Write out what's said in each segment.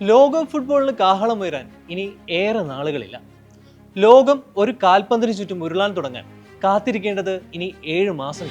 ലോക ഫുട്ബോളിന് കാഹളം ഉയരാൻ ഇനി ഏറെ നാളുകളില്ല ലോകം ഒരു കാൽപന്തിന് ചുറ്റും ഉരുളാൻ തുടങ്ങാൻ കാത്തിരിക്കേണ്ടത് ഇനി ഏഴ് മാസം.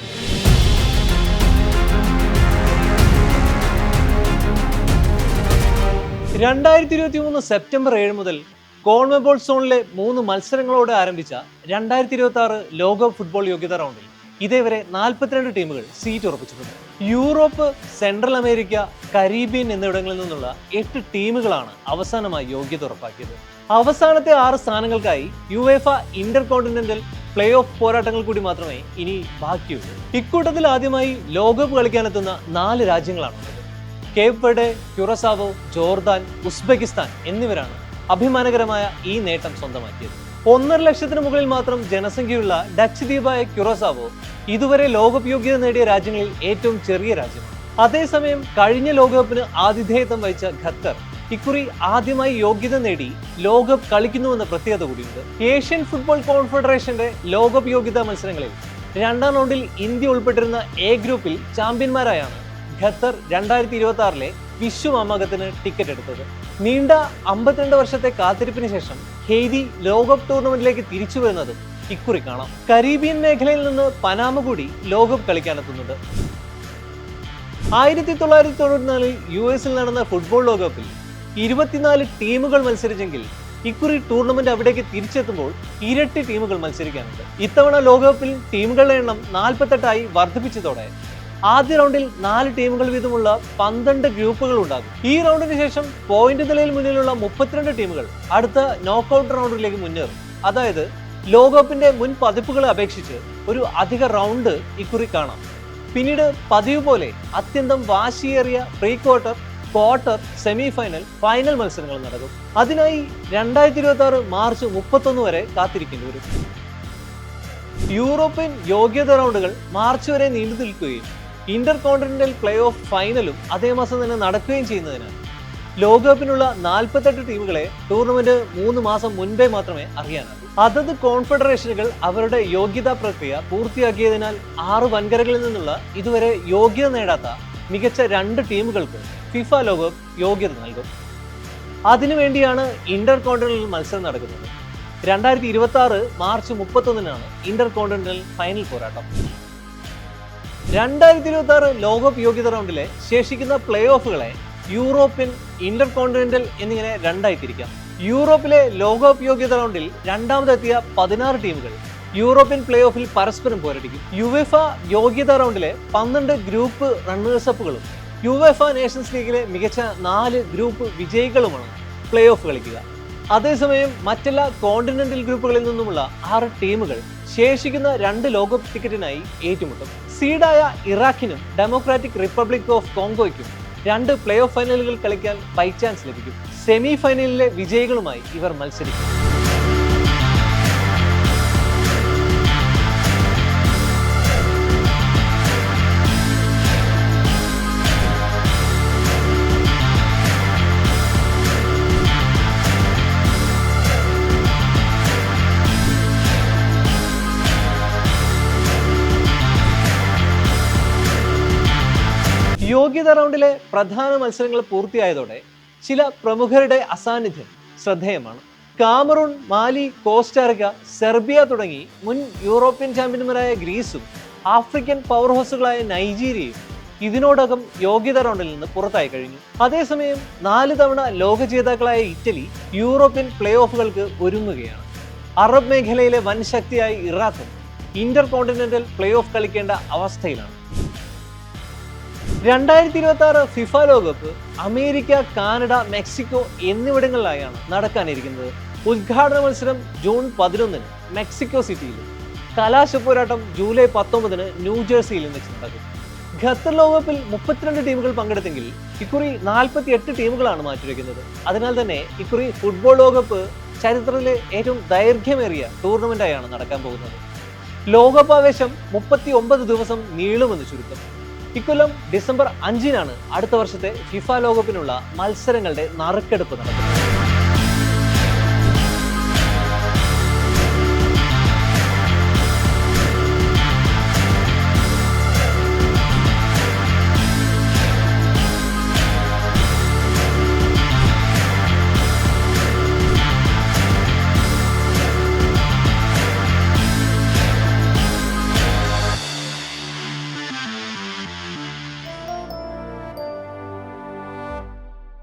രണ്ടായിരത്തി ഇരുപത്തി മൂന്ന് സെപ്റ്റംബർ ഏഴ് മുതൽ കോൺവെബോൾ സോണിലെ മൂന്ന് മത്സരങ്ങളോടെ ആരംഭിച്ച രണ്ടായിരത്തി ഇരുപത്തി ആറ് ലോക ഫുട്ബോൾ യോഗ്യതാ റൗണ്ടിൽ ഇതേവരെ നാൽപ്പത്തിരണ്ട് ടീമുകൾ സീറ്റ് ഉറപ്പിച്ചിട്ടുണ്ട്. യൂറോപ്പ് സെൻട്രൽ അമേരിക്ക കരീബിയൻ എന്നിവിടങ്ങളിൽ നിന്നുള്ള എട്ട് ടീമുകളാണ് അവസാനമായി യോഗ്യത ഉറപ്പാക്കിയത്. അവസാനത്തെ ആറ് സ്ഥാനങ്ങൾക്കായി UEFA Inter continental play off പോരാട്ടങ്ങൾ കൂടി മാത്രമേ ഇനി ബാക്കിയുള്ളൂ. ഇക്കൂട്ടത്തിൽ ആദ്യമായി ലോകകപ്പ് കളിക്കാനെത്തുന്ന നാല് രാജ്യങ്ങളാണ് Cape Verde Curacao Jordan Uzbekistan എന്നിവരാണ് അഭിമാനകരമായ ഈ നേട്ടം സ്വന്തമാക്കിയത്. ഒന്നര ലക്ഷത്തിന് മുകളിൽ മാത്രം ജനസംഖ്യയുള്ള ഡച്ച് ദ്വീപായ ക്യുറസാവോ ഇതുവരെ ലോകോപയോഗ്യത നേടിയ രാജ്യങ്ങളിൽ ഏറ്റവും ചെറിയ രാജ്യം. അതേസമയം കഴിഞ്ഞ ലോകകപ്പിന് ആതിഥേയത്വം വഹിച്ച ഖത്തർ ഇക്കുറി ആദ്യമായി യോഗ്യത നേടി ലോകകപ്പ് കളിക്കുന്നുവെന്ന പ്രത്യേകത കൂടിയുണ്ട്. ഏഷ്യൻ ഫുട്ബോൾ കോൺഫെഡറേഷന്റെ ലോകകപ്പ് യോഗ്യതാ മത്സരങ്ങളിൽ രണ്ടാം റൗണ്ടിൽ ഇന്ത്യ ഉൾപ്പെട്ടിരുന്ന എ ഗ്രൂപ്പിൽ ചാമ്പ്യന്മാരായാണ് ഖത്തർ രണ്ടായിരത്തി ഇരുപത്തി ആറിലെ വിശ്വമാമകത്തിന് ടിക്കറ്റ് എടുത്തത്. നീണ്ട അമ്പത്തിരണ്ട് വർഷത്തെ കാത്തിരിപ്പിന് ശേഷം ഹെയ്തി ലോകകപ്പ് ടൂർണമെന്റിലേക്ക് തിരിച്ചു വരുന്നത് ഇക്കുറി കാണാം കരീബിയൻ മേഖലയിൽ നിന്ന് പനാമ കൂടി ലോകകപ്പ് കളിക്കാനെത്തുന്നുണ്ട്. ആയിരത്തി തൊള്ളായിരത്തി തൊണ്ണൂറ്റിനാലിൽ യു എസിൽ നടന്ന ഫുട്ബോൾ ലോകകപ്പിൽ ഇരുപത്തിനാല് ടീമുകൾ മത്സരിച്ചെങ്കിൽ ഇക്കുറി ടൂർണമെന്റ് അവിടേക്ക് തിരിച്ചെത്തുമ്പോൾ ഇരട്ടി ടീമുകൾ മത്സരിക്കാനുണ്ട്. ഇത്തവണ ലോകകപ്പിൽ ടീമുകളുടെ എണ്ണം നാൽപ്പത്തെട്ടായി വർദ്ധിപ്പിച്ചതോടെ ആദ്യ റൗണ്ടിൽ നാല് ടീമുകൾ വീതമുള്ള പന്ത്രണ്ട് ഗ്രൂപ്പുകൾ ഉണ്ടാകും. ഈ റൗണ്ടിന് ശേഷം പോയിന്റ് നിലയിൽ മുന്നിലുള്ള മുപ്പത്തിരണ്ട് ടീമുകൾ അടുത്ത നോക്കൌട്ട് റൗണ്ടിലേക്ക് മുന്നേറും. അതായത് ലോകകപ്പിന്റെ മുൻ പതിപ്പുകളെ അപേക്ഷിച്ച് ഒരു അധിക റൗണ്ട് ഇക്കുറി കാണാം. പിന്നീട് പതിവ് പോലെ അത്യന്തം വാശിയേറിയ pre quarter quarter semi final final മത്സരങ്ങൾ നടക്കും. അതിനായി രണ്ടായിരത്തി ഇരുപത്തി ആറ് മാർച്ച് മുപ്പത്തൊന്ന് വരെ കാത്തിരിക്കേണ്ടി വരും. യൂറോപ്യൻ യോഗ്യത റൗണ്ടുകൾ മാർച്ച് വരെ നീണ്ടു നിൽക്കുകയും ഇന്റർ കോണ്ടിനെന്റൽ പ്ലേ ഓഫ് ഫൈനലും അതേ മാസം തന്നെ നടക്കുകയും ചെയ്യുന്നതിനാൽ ലോകകപ്പിനുള്ള നാൽപ്പത്തെട്ട് ടീമുകളെ ടൂർണമെന്റ് മൂന്ന് മാസം മുൻപേ മാത്രമേ അറിയാനാകൂ അതത് കോൺഫെഡറേഷനുകൾ അവരുടെ യോഗ്യതാ പ്രക്രിയ പൂർത്തിയാക്കിയതിനാൽ ആറ് വൻകരകളിൽ നിന്നുള്ള ഇതുവരെ യോഗ്യത നേടാത്ത മികച്ച രണ്ട് ടീമുകൾക്ക് ഫിഫ ലോകകപ്പ് യോഗ്യത നൽകും. അതിനുവേണ്ടിയാണ് ഇന്റർ കോണ്ടിനൽ മത്സരം നടക്കുന്നത്. രണ്ടായിരത്തി ഇരുപത്തി ആറ് മാർച്ച് മുപ്പത്തൊന്നിനാണ് ഇന്റർ കോണ്ടിനൽ ഫൈനൽ പോരാട്ടം. രണ്ടായിരത്തി ഇരുപത്തി ആറ് ലോകകപ്പ് യോഗ്യത റൗണ്ടിലെ ശേഷിക്കുന്ന പ്ലേ ഓഫുകളെ യൂറോപ്യൻ ഇന്റർ കോണ്ടിനെന്റൽ എന്നിങ്ങനെ രണ്ടായി തിരിക്കാം യൂറോപ്പിലെ ലോകകപ്പ് യോഗ്യത റൗണ്ടിൽ രണ്ടാമതെത്തിയ പതിനാറ് ടീമുകൾ യൂറോപ്യൻ പ്ലേ ഓഫിൽ പരസ്പരം പോരടിക്കും. യുവെഫ യോഗ്യത റൗണ്ടിലെ പന്ത്രണ്ട് ഗ്രൂപ്പ് റണ്ണേഴ്സ് അപ്പുകളും യുവെഫ നേഷൻസ് ലീഗിലെ മികച്ച നാല് ഗ്രൂപ്പ് വിജയികളുമാണ് പ്ലേ ഓഫ് കളിക്കുക. അതേസമയം മറ്റെല്ലാ കോണ്ടിനെന്റൽ ഗ്രൂപ്പുകളിൽ നിന്നുമുള്ള ആറ് ടീമുകൾ ശേഷിക്കുന്ന രണ്ട് ലോകകപ്പ് ടിക്കറ്റിനായി ഏറ്റുമുട്ടും. സീഡായ ഇറാഖിനും ഡെമോക്രാറ്റിക് റിപ്പബ്ലിക് ഓഫ് കോങ്കോയ്ക്കും രണ്ട് പ്ലേ ഓഫ് ഫൈനലുകൾ കളിക്കാൻ ബൈ ചാൻസ് ലഭിക്കും. സെമി ഫൈനലിലെ വിജയികളുമായി ഇവർ മത്സരിക്കും. യോഗ്യത റൗണ്ടിലെ പ്രധാന മത്സരങ്ങൾ പൂർത്തിയായതോടെ ചില പ്രമുഖരുടെ അസാന്നിധ്യം ശ്രദ്ധേയമാണ്. കാമറൂൺ മാലി കോസ്റ്റാറിക്ക സെർബിയ തുടങ്ങി മുൻ യൂറോപ്യൻ ചാമ്പ്യന്മാരായ ഗ്രീസും ആഫ്രിക്കൻ പവർ ഹൗസുകളായ നൈജീരിയയും ഇതിനോടകം യോഗ്യത റൗണ്ടിൽ നിന്ന് പുറത്തായി കഴിഞ്ഞു. അതേസമയം നാല് തവണ ലോക ജേതാക്കളായ ഇറ്റലി യൂറോപ്യൻ പ്ലേ ഓഫുകൾക്ക് ഒരുങ്ങുകയാണ്. അറബ് മേഖലയിലെ വൻ ശക്തിയായ ഇറാഖും ഇന്റർ കോണ്ടിനെന്റൽ പ്ലേ ഓഫ് കളിക്കേണ്ട അവസ്ഥയിലാണ്. രണ്ടായിരത്തി ഇരുപത്തി ആറ് ഫിഫ ലോകകപ്പ് അമേരിക്ക കാനഡ മെക്സിക്കോ എന്നിവിടങ്ങളിലായാണ് നടക്കാനിരിക്കുന്നത്. ഉദ്ഘാടന മത്സരം ജൂൺ പതിനൊന്നിന് മെക്സിക്കോ സിറ്റിയിൽ കലാശപ്പോരാട്ടം ജൂലൈ പത്തൊമ്പതിന് ന്യൂജേഴ്സിയിൽ വെച്ച് നടക്കും ഖത്തർ ലോകകപ്പിൽ മുപ്പത്തിരണ്ട് ടീമുകൾ പങ്കെടുത്തെങ്കിൽ ഇക്കുറി നാൽപ്പത്തി എട്ട് ടീമുകളാണ് മാറ്റിവെക്കുന്നത്. അതിനാൽ തന്നെ ഇക്കുറി ഫുട്ബോൾ ലോകകപ്പ് ചരിത്രത്തിലെ ഏറ്റവും ദൈർഘ്യമേറിയ ടൂർണമെന്റായാണ് നടക്കാൻ പോകുന്നത്. ലോകകപ്പ് ആവേശം മുപ്പത്തി ഒമ്പത് ദിവസം നീളുമെന്ന് ചുരുക്കം. ഇക്കൊല്ലം ഡിസംബർ അഞ്ചിനാണ് അടുത്ത വർഷത്തെ ഫിഫ ലോകകപ്പിനുള്ള മത്സരങ്ങളുടെ നറുക്കെടുപ്പ് നടക്കുന്നത്.